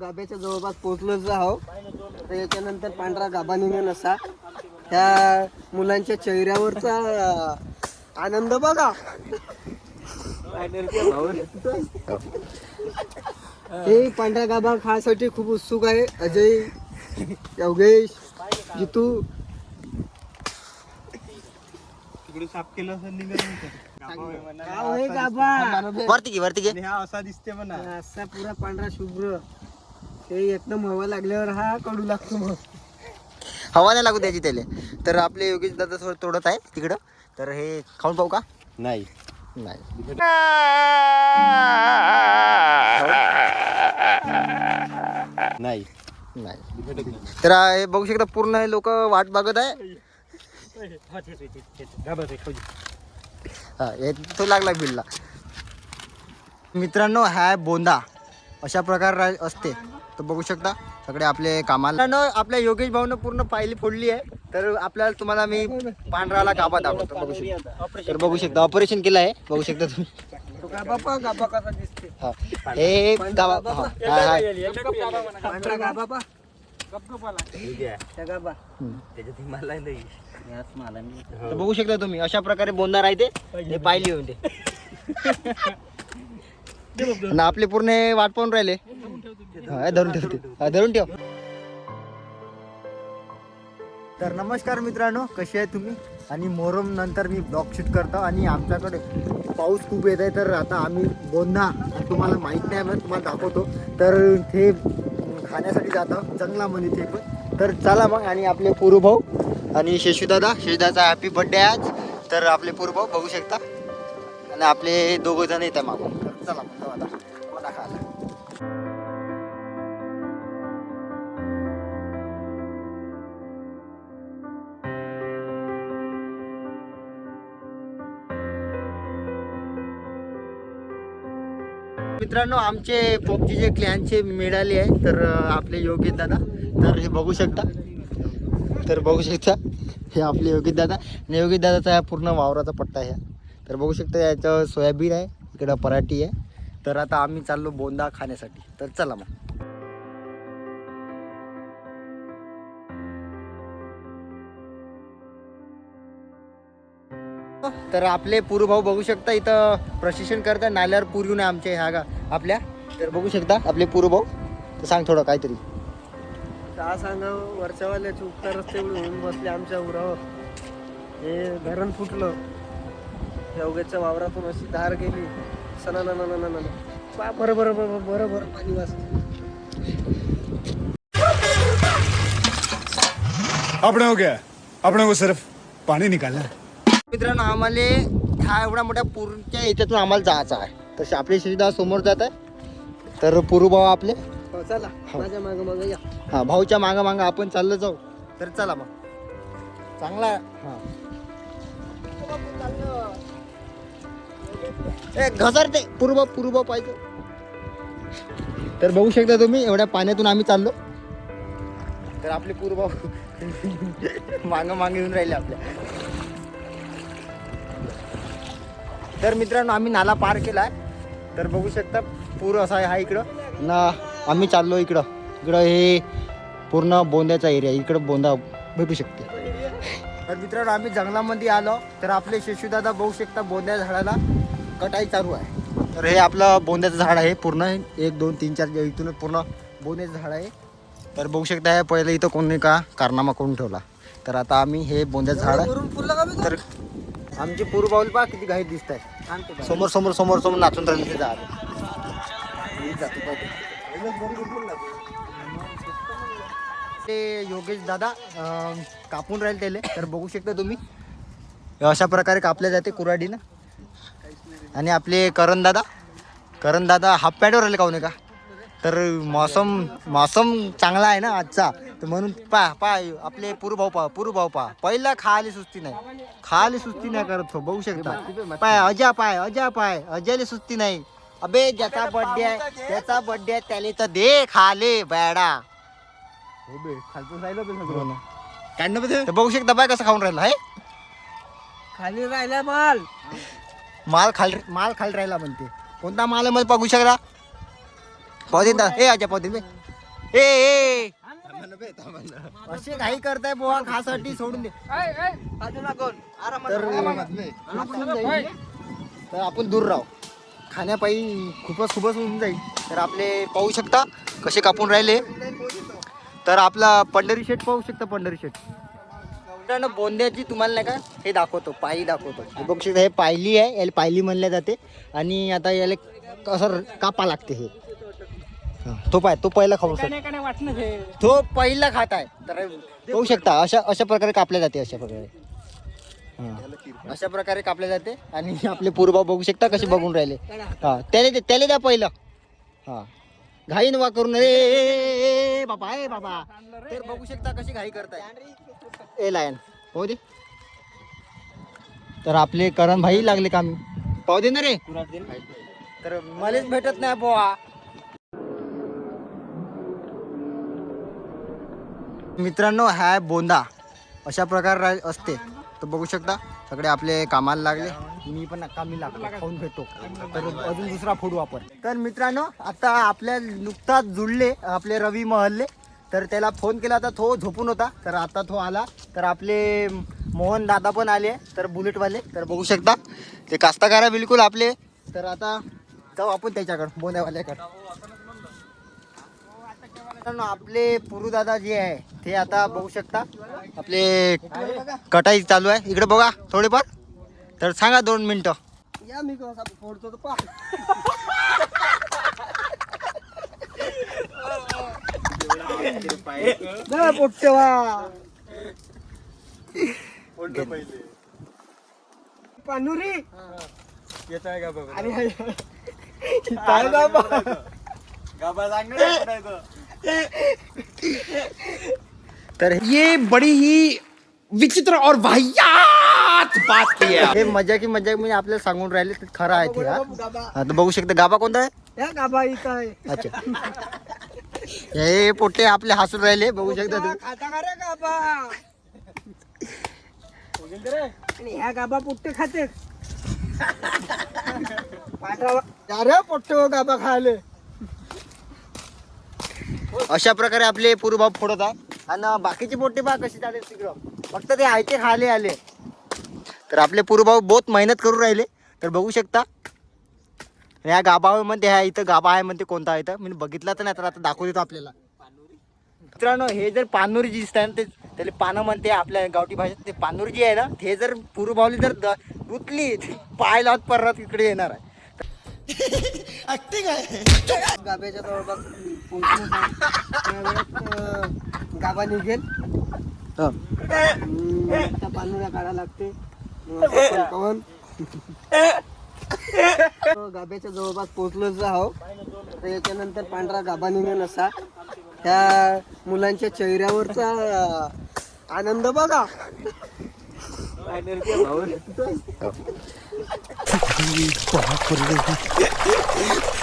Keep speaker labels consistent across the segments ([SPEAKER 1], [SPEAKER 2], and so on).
[SPEAKER 1] गाभ्याच्या जवळपास पोहोचलोच आहो तर याच्यानंतर पांढरा गाभा निघेल असा. त्या मुलांच्या चेहऱ्यावरचा आनंद बघा. हे पांढरा गाभा खाण्यासाठी खूप उत्सुक आहे. अजय योगेश जितू.
[SPEAKER 2] तिकडे साफ केलं असं
[SPEAKER 1] हे
[SPEAKER 3] वरती घे वरती घे.
[SPEAKER 2] हा असा दिसते म्हणा.
[SPEAKER 1] असा पुरा पांढरा शुभ्र. ते एकदम हवा लागल्यावर हा कडू लागतो मग.
[SPEAKER 3] हवा नाही लागू द्यायची त्याला. तर आपले योगेश दादा थोडं तोडत आहे तिकडं. तर हे खाऊन पाहू का?
[SPEAKER 2] नाही.
[SPEAKER 3] नाही.
[SPEAKER 2] नाही.
[SPEAKER 3] नाही. तर हे बघू शकता पूर्ण लोक वाट बघत आहे. हा हे तो लागला बिलला. मित्रांनो हा बोंदा. अशा प्रकार असते. तर बघू शकता सगळे आपले कामाला मित्रांनो, आपल्या योगेश भाऊनं पूर्ण पायली फोडली आहे. तर आपल्याला तुम्हाला मी पांढराला गाभा दाखवतो बघू शकता. तर बघू शकता ऑपरेशन केलं आहे. बघू शकता तुम्ही.
[SPEAKER 1] तो
[SPEAKER 3] हा. हे हा, हा, हा. बघू शकता तुम्ही अशा प्रकारे बोंदा राहते हे पाहिली होते आपले पूर्ण वाट पाहून राहिले. हा, धरून ठेवते हा, धरून ठेव. तर नमस्कार मित्रांनो कसे आहे तुम्ही? आणि मोहरम नंतर मी ब्लॉग शूट करतो आणि आमच्याकडे पाऊस खूप येत आहे तर आता आम्ही बोंधा तुम्हाला माहीत नाही मग तुम्हाला दाखवतो. तर ते खाण्यासाठी जातो जंगलामध्ये ते पण. तर चला मग आणि आपले पूर्वभाऊ आणि शेषूदादा शेषदाचा हॅपी बर्थडे आज. तर आपले पूर्वभाऊ बघू शकता. आणि आपले दोघं जण येत आहे मागून. तर चला मग आता. मित्रांनो आमचे पोपजीचे क्लॅनचे मिळाले आहे तर आपले योगेश दादा. तर हे बघू शकता. तर बघू शकता हे आपले योगेश दादा. आणि योगेश दादाचा हा पूर्ण वावराचा पट्टा आहे. तर बघू शकता याचं सोयाबीन आहे इकडं पराठी आहे. तर आता आम्ही चाललो बोंदा खाण्यासाठी. तर चला मग. तर आपले पूर्व भाऊ बघू शकता इथं प्रशिक्षण करतात नाल्यावर पूर येऊन आहे आमच्या ह्या गा आपल्या. तर बघू शकता आपले पूर्व भाऊ. तर सांग थोडं काहीतरी.
[SPEAKER 1] का सांगावं वरच्यावाल्याचे उपकार रस्ते होऊन बसले आमच्या उरावर. हे धरण फुटलं. योग्याच्या वावरातून अशी धार गेली. सना ना ना ना ना पा बरं बरं बरं बरं बरं पाणी वाजतं
[SPEAKER 4] अपने हो गया. अपने को सिर्फ पानी निकालना है.
[SPEAKER 3] मित्रांनो आम्हाला ह्या एवढ्या मोठ्या पूरच्या याच्यातून आम्हाला जायचं आहे. तसे आपले सुविधा समोर जात आहे. तर पूर्व भाऊ आपले?
[SPEAKER 1] हो चला. माझ्या मागं मागं या.
[SPEAKER 3] हा भाऊच्या मागं मागं आपण चाललं जाऊ. तर चला मग. चांगला हा. ए घसरते पूर्व पूर्व पाहिजे. तर बघू शकता तुम्ही एवढ्या पाण्यातून आम्ही चाललो. तर आपले पूर्व मांग मागे येऊन राहिले आपल्या तर मित्रांनो आम्ही नाला पार केलाय. तर बघू शकता पूर असा आहे हा इकडं. ना आम्ही चाललो इकडं. इकडं हे पूर्ण बोंद्याचा एरिया इकडं बोंदा भेटू शकते. तर मित्रांनो आम्ही जंगलामध्ये आलो. तर आपले शेषूदादा बघू शकता बोंद्या झाडाला कटाई चालू आहे. तर हे आपलं बोंद्याचं झाड आहे पूर्ण. एक दोन तीन चार इथून पूर्ण बोंद्याचं झाड आहे. तर बघू शकता हे पहिलं इथं कोणी का कारनामा करून ठेवला. तर आता आम्ही हे बोंद्याचं झाड आहे तर आमचे पूर्वबाऊल पहा किती घाईत दिसत आहे. समोर समोर समोर समोर नाचून राहिले ते जातो. ते योगेश दादा कापून राहील त्याले तर बघू शकता तुम्ही. अशा प्रकारे कापल्या जाते कुऱ्हाडीनं. आणि आपले करण दादा करण दादा हाफ पॅडवर आले काहून का? तर मौसम मौसम चांगला आहे ना आजचा. तर म्हणून पा पा आपले पूर्व भाऊ पा पूर्व भाऊ पा पहिला खाली सुस्ती नाही. खाली सुस्ती नाही करत हो बघू शकता. पाय अजा पाय अजा पाय अजाले सुस्ती नाही. अबे ज्याचा बर्थडे आहे त्याचा बर्थडे आहे त्याले तर दे खाले बॅडा.
[SPEAKER 2] हो
[SPEAKER 3] हो. तर बघू शकता बाय कसं खाऊन राहिलं आहे
[SPEAKER 1] खाली राहिला माल.
[SPEAKER 3] माल खाल माल खाली राहिला म्हणते. कोणता माल आहे मला बघू शकता? पाहू दे ना. ए अजा बे. ए ए. असे काही करताय बुवा खासाठी सोडून दे. तर. तर आपण दूर राहू. खाण्यापायी खूपच खूपच होऊन जाईल. तर आपले पाहू शकता कसे कापून राहिले. तर आपला पंढरी शेट पाहू शकता पंढरी शेट मित्रांनो बोंद्याची तुम्हाला नाही का हे दाखवतो पायली दाखवतो. बघू हे पायली आहे याला पायली म्हणल्या जाते. आणि आता याला कसं कापा लागते हा, तो पाय तो पहिला खाऊ शकतो. तो पहिला खात आहे. तर पाहू शकता अशा अशा प्रकारे कापल्या जाते अशा प्रकारे. अशा प्रकारे कापल्या जाते आणि आपले पूर्वभाव बघू शकता कसे बघून राहिले. हा त्याला त्याला द्या पहिलं. हा. घाई नवा करून ए, बाबा ए बाबा. तर बघू शकता कशी घाई करताय. ए लायन. हो दे. तर आपले करण भाई लागले काम. पाहू दे ना रे. तर मलाच भेटत नाही बोवा. मित्रांनो हाय बोंदा. अशा प्रकार असते. तर बघू शकता सगळे आपले कामाला लागले. मी पण कामी लागलो खाऊन भेटतो. तर अजून दुसरा फूड वापर. तर मित्रांनो आता आपल्या नुकताच जुळले आपले रवी महल्ले. तर त्याला फोन केला तर तो झोपून होता. तर आता तो आला. तर आपले मोहन दादा पण आले. तर बुलेटवाले. तर बघू शकता ते कास्तकार आहे बिलकुल आपले. तर आता जाऊ आपण त्याच्याकडं बोंद्यावाल्याकडं. आपले पुरुदादा जे आहे ते आता बघू शकता आपले कटाई चालू आहे इकडे बघा थोडेफार तर सांगा दोन मिनिटं
[SPEAKER 1] या मी कसा फोडतो पा पानुरी
[SPEAKER 2] येत आहे का बघा गाबा सांग
[SPEAKER 3] तर
[SPEAKER 5] ये बड़ी ही विचित्र और वाहियात बात की है।
[SPEAKER 3] हे मजा की मजा म्हणजे आपल्याला सांगून राहिले ते खरं आहे ते हा.
[SPEAKER 1] गाबा
[SPEAKER 3] हा, तर बघू शकता गाबा कोणता आहे?
[SPEAKER 1] या गाबा इथं आहे.
[SPEAKER 3] अच्छा. हे पोटे आपले हसून राहिले बघू शकता तुम्ही.
[SPEAKER 1] खाता का रे गाबा आणि ह्या गाबा पुट्टे खाते. अरे पोट्टे हो गाबा खायले.
[SPEAKER 3] अशा प्रकारे आपले पूर्वभाव फोडत आहे. आणि बाकीचे पोटे पहा कसे चालेल तिकडं? फक्त ते आयते खाले आले. तर आपले पूर्वभाव बहुत मेहनत करून राहिले. तर बघू शकता. या गाभावर म्हणते ह्या इथं गाभा आहे म्हणते कोणता आहे इथं? मी बघितला तर नाही तर आता दाखवू देतो आपल्याला. मित्रांनो हे जर पानोरी जी दिसत ना ते त्याला पानं म्हणते आपल्या गावठी भाषेत. ते पानोरी जी आहे ना ते जर पूर्वभावली जर धुतली पाय लावत परत इकडे येणार आहे.
[SPEAKER 1] गाब्याच्या जवळ बघ पोहोचलो त्यावेळेस गाबा निघेल हम्म, काढा लागते पवन. गाब्याच्या जवळपास पोहोचलोच आहो तर याच्यानंतर पांढरा गाभा निघेल असा त्या मुलांच्या चेहऱ्यावरचा आनंद बघा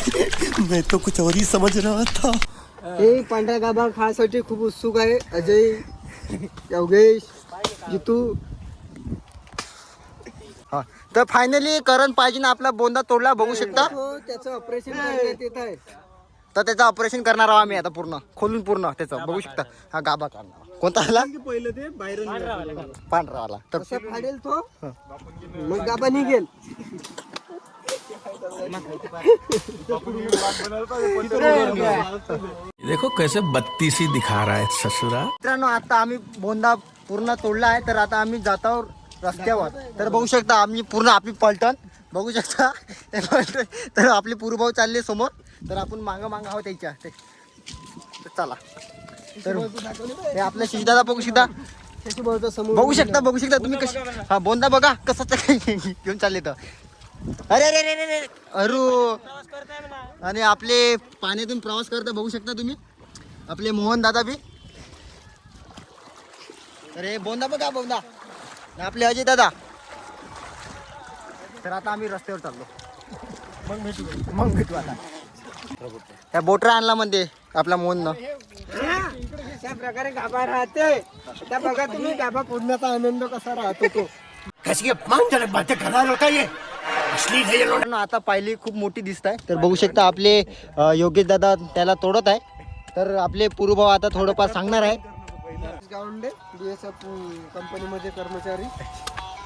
[SPEAKER 5] मैं तो कुछ और ही समझ रहा था।
[SPEAKER 1] हे पांढरा गाभा खाण्यासाठी खूप उत्सुक आहे. अजय योगेश जितू.
[SPEAKER 3] हा तर फायनली करण पाहिजे ना आपला बोंदा तोडला बघू शकता.
[SPEAKER 1] तो त्याचं ऑपरेशन करण्यात येत आहे.
[SPEAKER 3] तर त्याचं ऑपरेशन करणार आहोत आम्ही आता पूर्ण. खोलून पूर्ण त्याचं बघू शकता. हा गाभा काढणार. कोणता आला?
[SPEAKER 2] पहिलं ते बाहेरून
[SPEAKER 3] पांढरा आला तर
[SPEAKER 1] कसं फाडेल तो? मग गाभा निघेल.
[SPEAKER 5] देखो कैसे बत्तीसी दिखा रहा है ससुरा।
[SPEAKER 3] मित्रांनो आता आम्ही बोंदा पूर्ण तोडला आहे तर आता आम्ही जात आहोत रस्त्यावर. तर बघू शकता आम्ही पूर्ण आपली पलटण. बघू शकता ते पलटण. तर आपले पूर्वभाव चालले समोर. तर आपण मागं मागं आहोत त्याच्या ते तर चला. तर हे आपल्या शिजदादा बघू शकता. बघू शकता बघू शकता तुम्ही कशी हा बोंदा बघा कसं घेऊन चालले तर. अरे अरे अरे अरे अरू. आणि आपले पाण्यातून प्रवास करता बघू शकता तुम्ही. आपले मोहन दादा बी. अरे बोंदा बघा बोंदा. आपले अजय दादा. तर आता आम्ही रस्त्यावर चाललो. मग भेटू. मग भेटू आता. त्या बोटरा आणला म्हणते आपला मोहननं
[SPEAKER 1] अशा प्रकारे गाभा राहते. त्या बघा तुम्ही गाभा फोडण्याचा आनंद कसा राहतो तो.
[SPEAKER 5] कैसी अपमानजनक बातें कर रहा होता ये.
[SPEAKER 3] आता पायली खूप मोठी दिसत आहे तर बघू शकता आपले योगेश दादा त्याला तोडत आहे तर आपले पुरुभाऊ आता थोडंफार सांगणार आहे
[SPEAKER 1] गावंडे बी एस एफ कंपनीमध्ये कर्मचारी.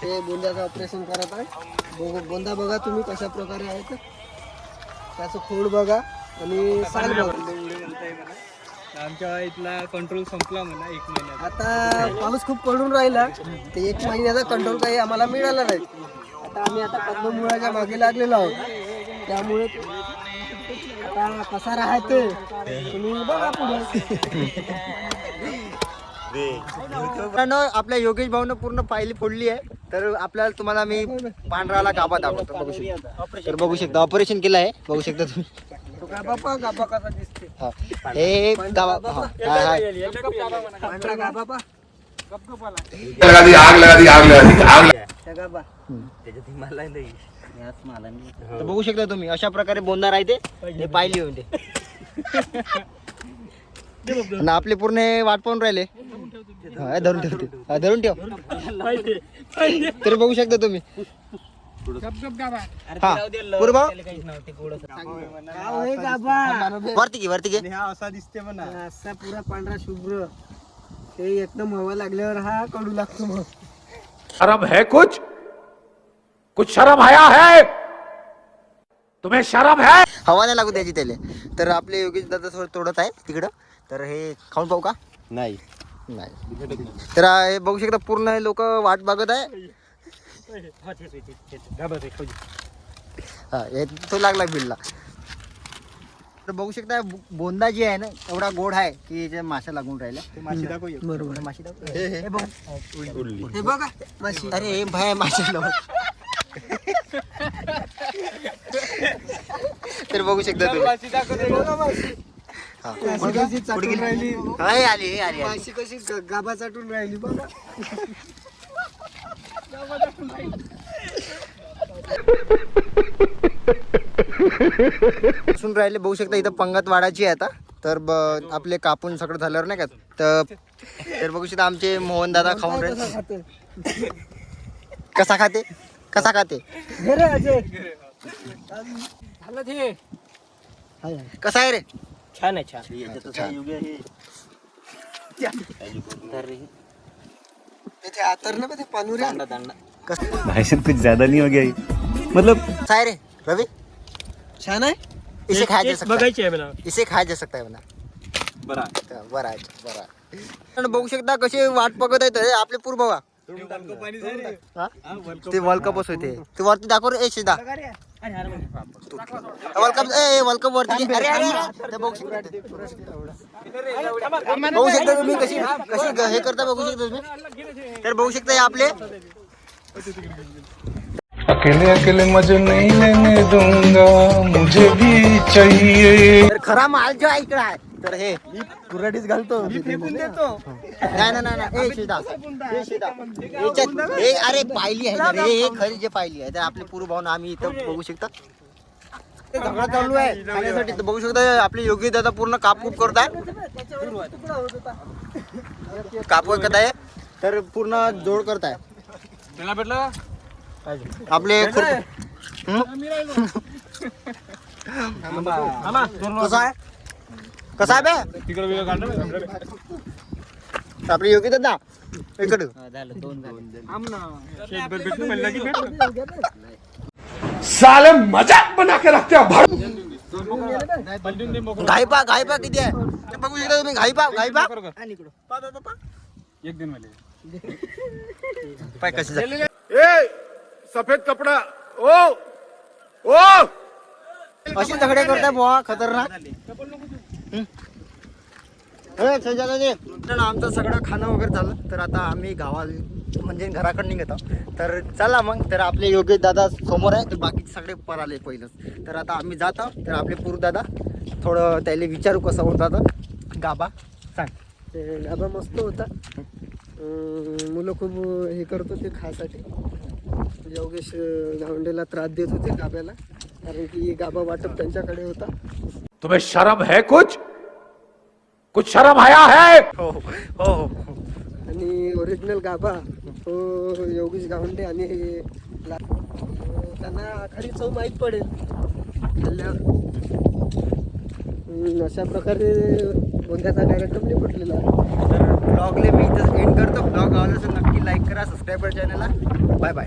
[SPEAKER 1] ते बोंद्याचं ऑपरेशन करत आहे बोंदा बघा तुम्ही कशा प्रकारे आहे तर त्याचं खोड बघा आणि साल बघा
[SPEAKER 2] आमच्या इथला कंट्रोल संपला म्हणा एक महिन्यात
[SPEAKER 1] आता पाऊस खूप पडून राहिला. ते एक महिन्याचा कंट्रोल काही आम्हाला मिळाला नाही. आता आम्ही आता पद्ममुळाच्या मागे लागलेलो आहोत. त्यामुळे आता कसा राहते तुम्ही बघा पुढे.
[SPEAKER 3] मित्रांनो आपल्या योगेश भाऊनं पूर्ण पायली फोडली आहे. तर आपल्याला तुम्हाला मी पांढराला गाभा दाखवतो. बघू शकता. तर बघू शकता. ऑपरेशन केलं आहे. बघू शकता तुम्ही. हा. हे गाभा हा, हा,
[SPEAKER 6] लगा दी आग लगा दी आग लगा दी आग
[SPEAKER 3] तर बघू शकता तुम्ही अशा प्रकारे बोंदा राहते हे पाहिली होते आणि आपले पूर्ण हे वाट पाहून राहिले. हा, हे धरून ठेवते हा, धरून ठेव. तर बघू शकता तुम्ही. हा. वरती की वरती घे
[SPEAKER 2] हा असा दिसते म्हणा.
[SPEAKER 1] असा पुरा पांढरा शुभ्र. ते एकदम हवा लागल्यावर हा कडू लागतो मग
[SPEAKER 4] शर्म है कुछ कुछ शर्म आया है तुम्हें शर्म है
[SPEAKER 3] हवा नाही लागू द्यायची त्याला तर आपले योगेश दादा थोडं तोडत आहे तिकडं तर हे खाऊन पाहू का
[SPEAKER 2] नाही
[SPEAKER 3] नाही तर हे बघू शकता पूर्ण लोक वाट बघत आहे हा हे तो लागला बिलला तर बघू शकता बोंदा जी आहे ना एवढा गोड आहे की जे माशा लागून राहिल्या.
[SPEAKER 2] माशी दाखव.
[SPEAKER 1] बरोबर.
[SPEAKER 3] माशी दाखव. हे- हे बघ.
[SPEAKER 1] हे बघा माशी
[SPEAKER 3] अरे हे भाय माशा. तर बघू शकता तुम्ही.
[SPEAKER 1] कशी चाटून राहिली?
[SPEAKER 3] हा, हे आली हे आली आली.
[SPEAKER 1] माशी कशी ग- गाभा चाटून राहिली बघा.
[SPEAKER 3] सुन राहिले बघू शकता इथं पंगत वाढायची आहे आता. तर ब- आपले कापून सगळं झाल्यावर नाही का? तर तर बघू शकता आमचे मोहन दादा खाऊन
[SPEAKER 1] कसं
[SPEAKER 3] राहिले.
[SPEAKER 1] खाते
[SPEAKER 3] कसा खाते? कसा खाते. कसा आहे रे?
[SPEAKER 1] छान आहे छान. ते आतर ना ते पानुऱ्या.
[SPEAKER 2] भाई कुछ ज्यादा नहीं हो गया ये? मतलब
[SPEAKER 3] कसा आहे रे रवि?
[SPEAKER 1] छान आहे?
[SPEAKER 3] इसे खाया जा सकता है।
[SPEAKER 2] बघायची आहे मला
[SPEAKER 3] इसे खाया जा सकता है म्हणा.
[SPEAKER 2] बरा
[SPEAKER 3] तर बरं आहे बरं आहे. पण बघू शकता कसे वाट बघत आहेत रे आपले पूर बघा हा? ते वर्ल्ड कपच होते ते. वरती दाखव रे ए शिदा. वर्ल्ड कप ए वर्ल्ड कप वरती घे. अरे अरे अरे. ते बघू शकता ते. बघू शकता तुम्ही कशी कशी ग- हे करता बघू शकता तुम्ही. तर बघू शकता हे आपले
[SPEAKER 6] अकेले अकेले मजे नहीं लेने दूंगा मुझे भी चाहिए।
[SPEAKER 3] तर खरा माल जो आहे इकडे आहे. तर हे
[SPEAKER 1] घालतो.
[SPEAKER 3] नाही नाही नाही नाही. ए शिदा. हे शिदा. याच्यात हे अरे पाहिली आहे. ना रे हे खरी जे पाहिली आहे. तर आपले पूर्व भावना आम्ही इथं बघू शकता. ते झगडा चालू आहे. खाण्यासाठी तर बघू शकता आपले योगी दादा पूर्ण कापूप करत आहे. कापूप करत आहे. तर पूर्ण जोड करत आहे.
[SPEAKER 2] त्याला भेटलं
[SPEAKER 3] आपले? कसा आहे? कसा आहे बे? आपले योगी दादा इकडे.
[SPEAKER 4] साले मजाक बना के रखते हो भाड़.
[SPEAKER 3] घाई पा घाई पा किती आहे? ते बघू शकता तुम्ही घाई पा घाई पा.
[SPEAKER 2] एक दिनमध्ये
[SPEAKER 3] पाय कसे
[SPEAKER 4] ए सफेद कपड़ा. ओ ओ.
[SPEAKER 3] अशी झगडे करताय बुवा खतरनाक. हं? ए, संजय दादा, तर आमचं सगळं खाणं वगैरे झालं. तर आता आम्ही गावाला म्हणजे घराकडे निघत. आहोत तर चला मग तर आपले योगेश दादा समोर आहे. तर बाकीचे सगळे पर आले पहिलंच. तर आता आम्ही जात. आहोत तर आपले पूर दादा थोडं त्याला विचारू कसं होता तर गाबा सांग.
[SPEAKER 1] ते गाभा मस्त होता. अं, मुलं खूप हे करत होते खासाठी योगेश गावंडेला त्रास देत होते गाभ्याला कारण की गाभा वाटप त्यांच्याकडे होता.
[SPEAKER 4] तुम्हें शर्म है कुछ? कुछ शर्म आया है?
[SPEAKER 3] हो हो हो.
[SPEAKER 1] आणि ओरिजिनल गाभा तो योगेश गावंडे आणि ला- त्यांना खरी चव माहीत पडेल. खाल्ल्यावर अशा प्रकारे भोंग्याचा कार्यक्रम नाही फुटलेला
[SPEAKER 3] तर ब्लॉगले मी इथं एंड करतो. ब्लॉग आवडला असेल नक्की लाईक करा सबस्क्राईब करा चॅनलला बाय बाय